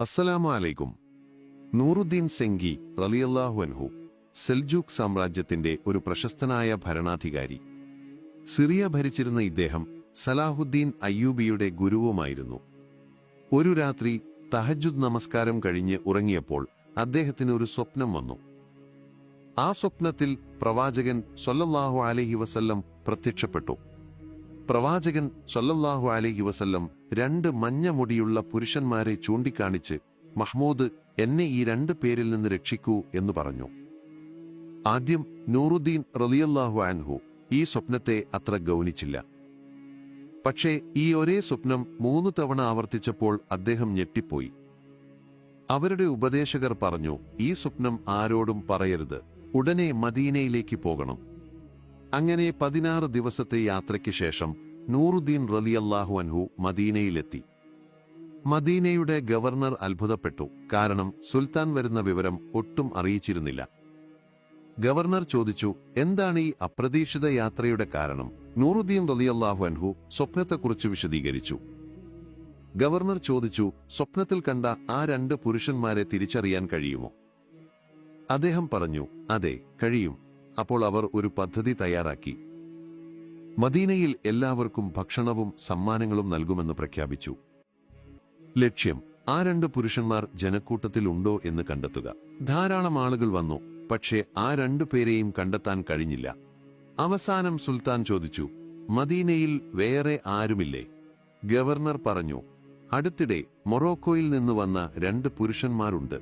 അസ്സലാമു അലൈക്കും നൂറുദ്ദീൻ സെങ്കി റലിയല്ലാഹുഅൻഹു സെൽജൂക്ക് സാമ്രാജ്യത്തിന്റെ ഒരു പ്രശസ്തനായ ഭരണാധികാരി. സിറിയ ഭരിച്ചിരുന്ന ഇദ്ദേഹം സലാഹുദ്ദീൻ അയ്യൂബിയുടെ ഗുരുവുമായിരുന്നു. ഒരു രാത്രി തഹജുദ് നമസ്കാരം കഴിഞ്ഞ് ഉറങ്ങിയപ്പോൾ അദ്ദേഹത്തിന് ഒരു സ്വപ്നം വന്നു. ആ സ്വപ്നത്തിൽ പ്രവാചകൻ സൊല്ലാഹു അലഹി വസല്ലം പ്രത്യക്ഷപ്പെട്ടു. പ്രവാചകൻ സൊല്ലാഹു അലൈഹി വസല്ലം രണ്ട് മഞ്ഞ മുടിയുള്ള പുരുഷന്മാരെ ചൂണ്ടിക്കാണിച്ച് മഹ്മൂദ് എന്നെ ഈ രണ്ട് പേരിൽ നിന്ന് രക്ഷിക്കൂ എന്ന് പറഞ്ഞു. ആദ്യം നൂറുദ്ദീൻ റലിയല്ലാഹു അൻഹു ഈ സ്വപ്നത്തെ അത്ര ഗൗനിച്ചില്ല. പക്ഷേ ഈ ഒരേ സ്വപ്നം മൂന്ന് തവണ ആവർത്തിച്ചപ്പോൾ അദ്ദേഹം ഞെട്ടിപ്പോയി. അവരുടെ ഉപദേശകർ പറഞ്ഞു ഈ സ്വപ്നം ആരോടും പറയരുത്. ഉടനെ മദീനയിലേക്ക് പോകണം. അങ്ങനെ പതിനാറ് ദിവസത്തെ യാത്രയ്ക്ക് ശേഷം നൂറുദ്ദീൻ റലിയല്ലാഹു അൻഹു മദീനയിലെത്തി. മദീനയുടെ ഗവർണർ അത്ഭുതപ്പെട്ടു. കാരണം സുൽത്താൻ വരുന്ന വിവരം ഒട്ടും അറിയിച്ചിരുന്നില്ല. ഗവർണർ ചോദിച്ചു എന്താണ് ഈ അപ്രതീക്ഷിത യാത്രയുടെ കാരണം? നൂറുദ്ദീൻ റലിയല്ലാഹു അൻഹു സ്വപ്നത്തെക്കുറിച്ച് വിശദീകരിച്ചു. ഗവർണർ ചോദിച്ചു സ്വപ്നത്തിൽ കണ്ട ആ രണ്ട് പുരുഷന്മാരെ തിരിച്ചറിയാൻ കഴിയുമോ? അദ്ദേഹം പറഞ്ഞു അതെ കഴിയും. അപ്പോൾ അവർ ഒരു പദ്ധതി തയ്യാറാക്കി. മദീനയിൽ എല്ലാവർക്കും ഭക്ഷണവും സമ്മാനങ്ങളും നൽകുമെന്ന് പ്രഖ്യാപിച്ചു. ലക്ഷ്യം ആ രണ്ട് പുരുഷന്മാർ ജനക്കൂട്ടത്തിൽ ഉണ്ടോ എന്ന് കണ്ടെത്തുക. ധാരാളം ആളുകൾ വന്നു പക്ഷേ ആ രണ്ടു പേരെയും കണ്ടെത്താൻ കഴിഞ്ഞില്ല. അവസാനം സുൽത്താൻ ചോദിച്ചു മദീനയിൽ വേറെ ആരുമില്ലേ? ഗവർണർ പറഞ്ഞു അടുത്തിടെ മൊറോക്കോയിൽ നിന്ന് വന്ന രണ്ട് പുരുഷന്മാരുണ്ട്.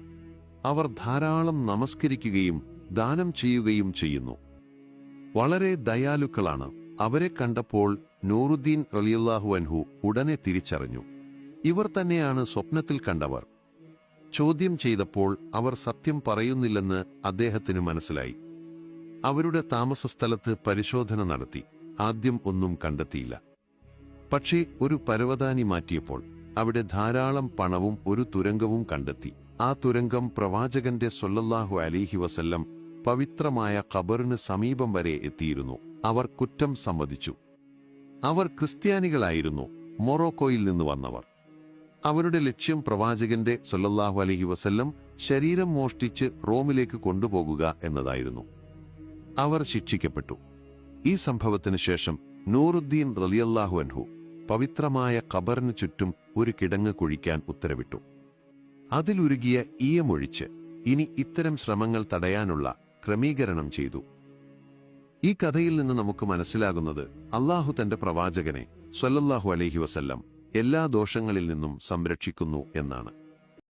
അവർ ധാരാളം നമസ്കരിക്കുകയും ദാനം ചെയ്യുകയും ചെയ്യുന്നു. വളരെ ദയാലുക്കളാണ്. അവരെ കണ്ടപ്പോൾ നൂറുദ്ദീൻ റലിയല്ലാഹു അൻഹു ഉടനെ തിരിച്ചറിഞ്ഞു. ഇവർ തന്നെയാണ് സ്വപ്നത്തിൽ കണ്ടവർ. ചോദ്യം ചെയ്തപ്പോൾ അവർ സത്യം പറയുന്നില്ലെന്ന് അദ്ദേഹത്തിന് മനസ്സിലായി. അവരുടെ താമസസ്ഥലത്ത് പരിശോധന നടത്തി. ആദ്യം ഒന്നും കണ്ടെത്തിയില്ല. പക്ഷേ ഒരു പരവതാനി മാറ്റിയപ്പോൾ അവിടെ ധാരാളം പണവും ഒരു തുരങ്കവും കണ്ടെത്തി. ആ തുരങ്കം പ്രവാചകന്റെ സൊല്ലല്ലാഹു അലിഹി വസല്ലം പവിത്രമായ ഖബറിന് സമീപം വരെ എത്തിയിരുന്നു. അവർ കുറ്റം സമ്മതിച്ചു. അവർ ക്രിസ്ത്യാനികളായിരുന്നു. മൊറോക്കോയിൽ നിന്ന് വന്നവർ. അവരുടെ ലക്ഷ്യം പ്രവാചകന്റെ സൊല്ലല്ലാഹു അലഹി വസല്ലം ശരീരം മോഷ്ടിച്ച് റോമിലേക്ക് കൊണ്ടുപോകുക എന്നതായിരുന്നു. അവർ ശിക്ഷിക്കപ്പെട്ടു. ഈ സംഭവത്തിന് ശേഷം നൂറുദ്ദീൻ റലിയല്ലാഹു അൻഹു പവിത്രമായ ഖബറിന് ചുറ്റും ഒരു കിടങ്ങ് കുഴിക്കാൻ ഉത്തരവിട്ടു. അതിലുരുകിയ ഈയമൊഴിച്ച് ഇനി ഇത്തരം ശ്രമങ്ങൾ തടയാനുള്ള ക്രമീകരണം ചെയ്തു. ഈ കഥയിൽ നിന്ന് നമുക്ക് മനസ്സിലാകുന്നത് അള്ളാഹു തന്റെ പ്രവാചകനെ സ്വല്ലല്ലാഹു അലഹി വസല്ലം എല്ലാ ദോഷങ്ങളിൽ നിന്നും സംരക്ഷിക്കുന്നു എന്നാണ്.